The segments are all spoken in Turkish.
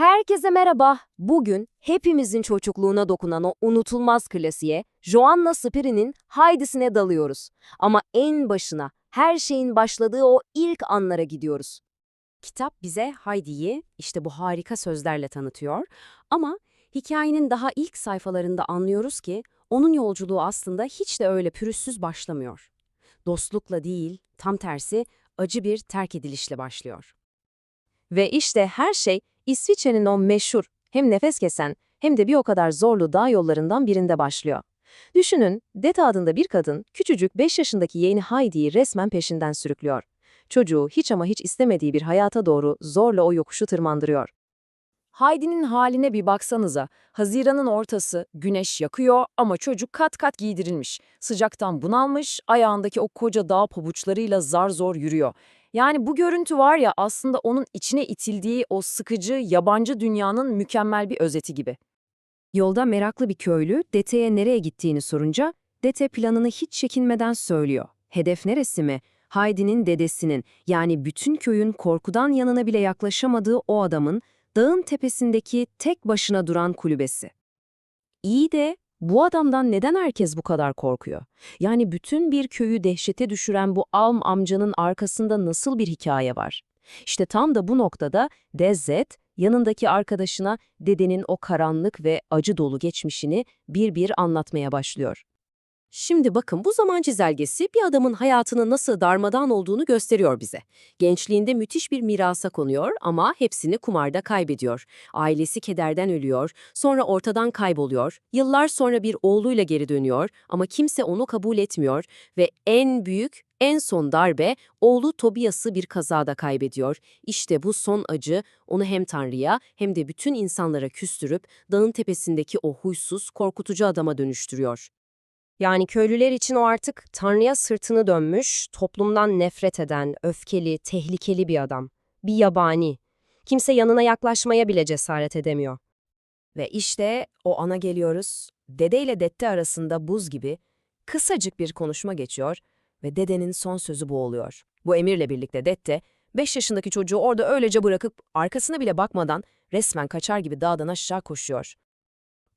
Herkese merhaba. Bugün hepimizin çocukluğuna dokunan o unutulmaz klasiğe, Joanna Spyri'nin Heidi'sine dalıyoruz. Ama en başına, her şeyin başladığı o ilk anlara gidiyoruz. Kitap bize Heidi'yi işte bu harika sözlerle tanıtıyor ama hikayenin daha ilk sayfalarında anlıyoruz ki onun yolculuğu aslında hiç de öyle pürüzsüz başlamıyor. Dostlukla değil, tam tersi acı bir terk edilişle başlıyor. Ve işte her şey İsviçre'nin o meşhur, hem nefes kesen hem de bir o kadar zorlu dağ yollarından birinde başlıyor. Düşünün, Dete adında bir kadın, küçücük 5 yaşındaki yeğeni Heidi'yi resmen peşinden sürüklüyor. Çocuğu hiç ama hiç istemediği bir hayata doğru zorla o yokuşu tırmandırıyor. Heidi'nin haline bir baksanıza. Haziranın ortası, güneş yakıyor ama çocuk kat kat giydirilmiş. Sıcaktan bunalmış, ayağındaki o koca dağ pabuçlarıyla zar zor yürüyor. Yani bu görüntü var ya aslında onun içine itildiği o sıkıcı, yabancı dünyanın mükemmel bir özeti gibi. Yolda meraklı bir köylü Dete'ye nereye gittiğini sorunca Dete planını hiç çekinmeden söylüyor. Hedef neresi mi? Heidi'nin dedesinin yani bütün köyün korkudan yanına bile yaklaşamadığı o adamın dağın tepesindeki tek başına duran kulübesi. İyi de bu adamdan neden herkes bu kadar korkuyor? Yani bütün bir köyü dehşete düşüren bu Alm amcanın arkasında nasıl bir hikaye var? İşte tam da bu noktada Dezzet, yanındaki arkadaşına dedenin o karanlık ve acı dolu geçmişini bir bir anlatmaya başlıyor. Şimdi bakın bu zaman çizelgesi bir adamın hayatının nasıl darmadağın olduğunu gösteriyor bize. Gençliğinde müthiş bir mirasa konuyor ama hepsini kumarda kaybediyor. Ailesi kederden ölüyor, sonra ortadan kayboluyor. Yıllar sonra bir oğluyla geri dönüyor ama kimse onu kabul etmiyor ve en büyük, en son darbe oğlu Tobias'ı bir kazada kaybediyor. İşte bu son acı onu hem Tanrı'ya hem de bütün insanlara küstürüp dağın tepesindeki o huysuz, korkutucu adama dönüştürüyor. Yani köylüler için o artık Tanrı'ya sırtını dönmüş, toplumdan nefret eden, öfkeli, tehlikeli bir adam. Bir yabani. Kimse yanına yaklaşmaya bile cesaret edemiyor. Ve işte o ana geliyoruz. Dede ile dette arasında buz gibi kısacık bir konuşma geçiyor ve dedenin son sözü bu oluyor. Bu emirle birlikte dette 5 yaşındaki çocuğu orada öylece bırakıp arkasına bile bakmadan resmen kaçar gibi dağdan aşağı koşuyor.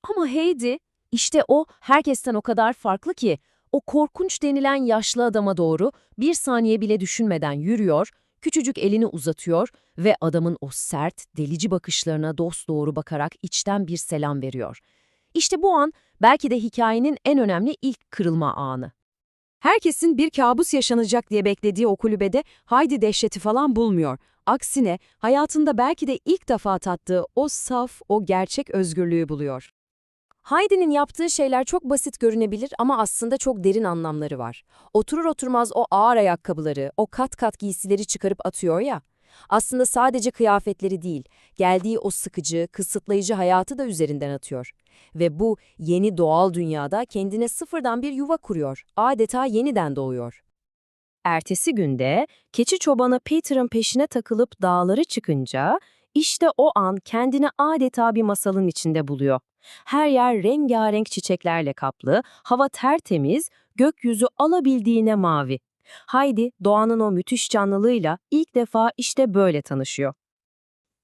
Ama Heidi, işte o herkesten o kadar farklı ki, o korkunç denilen yaşlı adama doğru bir saniye bile düşünmeden yürüyor, küçücük elini uzatıyor ve adamın o sert, delici bakışlarına dost doğru bakarak içten bir selam veriyor. İşte bu an belki de hikayenin en önemli ilk kırılma anı. Herkesin bir kabus yaşanacak diye beklediği o kulübede haydi dehşeti falan bulmuyor. Aksine hayatında belki de ilk defa tattığı o saf, o gerçek özgürlüğü buluyor. Heidi'nin yaptığı şeyler çok basit görünebilir ama aslında çok derin anlamları var. Oturur oturmaz o ağır ayakkabıları, o kat kat giysileri çıkarıp atıyor ya. Aslında sadece kıyafetleri değil, geldiği o sıkıcı, kısıtlayıcı hayatı da üzerinden atıyor. Ve bu yeni doğal dünyada kendine sıfırdan bir yuva kuruyor, adeta yeniden doğuyor. Ertesi günde keçi çobanı Peter'ın peşine takılıp dağları çıkınca işte o an kendini adeta bir masalın içinde buluyor. Her yer rengarenk çiçeklerle kaplı, hava tertemiz, gökyüzü alabildiğine mavi. Haydi doğanın o müthiş canlılığıyla ilk defa işte böyle tanışıyor.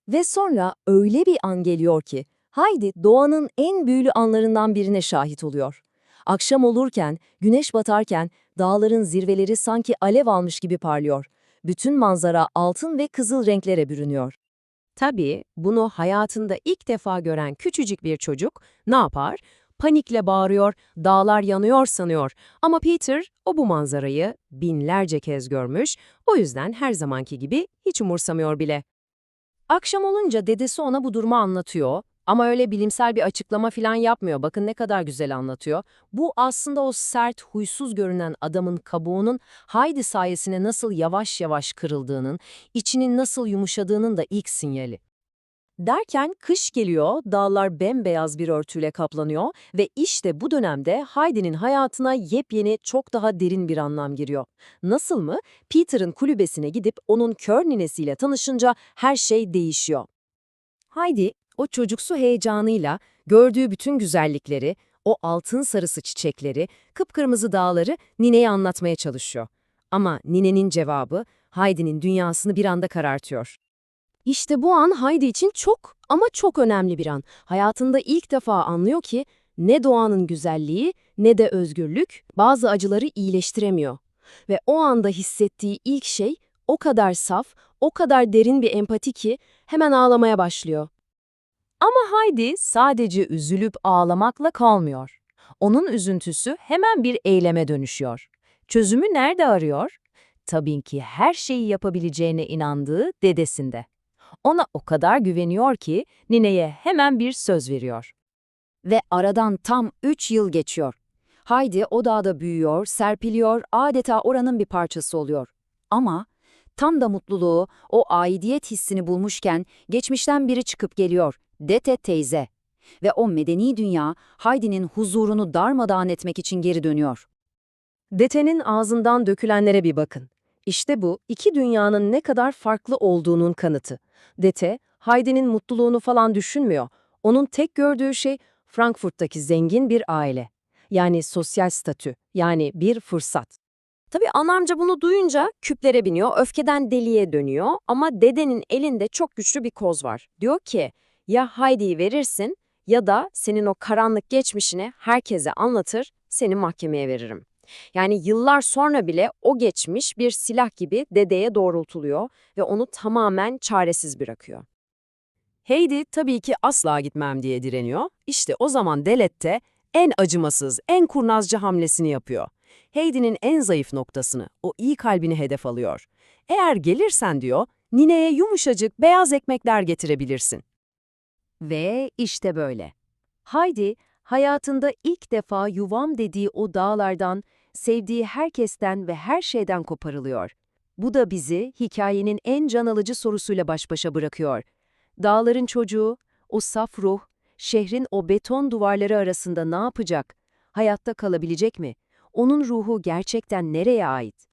Ve sonra öyle bir an geliyor ki, Haydi doğanın en büyülü anlarından birine şahit oluyor. Akşam olurken, güneş batarken dağların zirveleri sanki alev almış gibi parlıyor. Bütün manzara altın ve kızıl renklere bürünüyor. Tabii bunu hayatında ilk defa gören küçücük bir çocuk ne yapar? Panikle bağırıyor, dağlar yanıyor sanıyor. Ama Peter o bu manzarayı binlerce kez görmüş, o yüzden her zamanki gibi hiç umursamıyor bile. Akşam olunca dedesi ona bu durumu anlatıyor ama öyle bilimsel bir açıklama falan yapmıyor. Bakın ne kadar güzel anlatıyor. Bu aslında o sert, huysuz görünen adamın kabuğunun Haydi sayesinde nasıl yavaş yavaş kırıldığının, içinin nasıl yumuşadığının da ilk sinyali. Derken kış geliyor, dağlar bembeyaz bir örtüyle kaplanıyor ve işte bu dönemde Heidi'nin hayatına yepyeni, çok daha derin bir anlam giriyor. Nasıl mı? Peter'ın kulübesine gidip onun kör ninesiyle tanışınca her şey değişiyor. Heidi, o çocuksu heyecanıyla gördüğü bütün güzellikleri, o altın sarısı çiçekleri, kıpkırmızı dağları nineye anlatmaya çalışıyor. Ama ninenin cevabı Heidi'nin dünyasını bir anda karartıyor. İşte bu an Heidi için çok ama çok önemli bir an. Hayatında ilk defa anlıyor ki ne doğanın güzelliği ne de özgürlük bazı acıları iyileştiremiyor. Ve o anda hissettiği ilk şey o kadar saf, o kadar derin bir empati ki hemen ağlamaya başlıyor. Ama Heidi sadece üzülüp ağlamakla kalmıyor. Onun üzüntüsü hemen bir eyleme dönüşüyor. Çözümü nerede arıyor? Tabii ki her şeyi yapabileceğine inandığı dedesinde. Ona o kadar güveniyor ki nineye hemen bir söz veriyor. Ve aradan tam 3 yıl geçiyor. Haydi o dağda büyüyor, serpiliyor, adeta oranın bir parçası oluyor. Ama tam da mutluluğu, o aidiyet hissini bulmuşken geçmişten biri çıkıp geliyor, Dete teyze. Ve o medeni dünya Haydi'nin huzurunu darmadağın etmek için geri dönüyor. Dete'nin ağzından dökülenlere bir bakın. İşte bu, iki dünyanın ne kadar farklı olduğunun kanıtı. Dete, Heidi'nin mutluluğunu falan düşünmüyor. Onun tek gördüğü şey Frankfurt'taki zengin bir aile. Yani sosyal statü, yani bir fırsat. Tabii anamca bunu duyunca küplere biniyor, öfkeden deliye dönüyor ama dedenin elinde çok güçlü bir koz var. Diyor ki, ya Heidi'yi verirsin ya da senin o karanlık geçmişini herkese anlatır, seni mahkemeye veririm. Yani yıllar sonra bile o geçmiş bir silah gibi dedeye doğrultuluyor ve onu tamamen çaresiz bırakıyor. Heidi tabii ki asla gitmem diye direniyor. İşte o zaman Delet de en acımasız, en kurnazca hamlesini yapıyor. Heidi'nin en zayıf noktasını, o iyi kalbini hedef alıyor. Eğer gelirsen diyor, nineye yumuşacık beyaz ekmekler getirebilirsin. Ve işte böyle. Haydi, hayatında ilk defa yuvam dediği o dağlardan, sevdiği herkesten ve her şeyden koparılıyor. Bu da bizi hikayenin en can alıcı sorusuyla baş başa bırakıyor. Dağların çocuğu, o saf ruh, şehrin o beton duvarları arasında ne yapacak? Hayatta kalabilecek mi? Onun ruhu gerçekten nereye ait?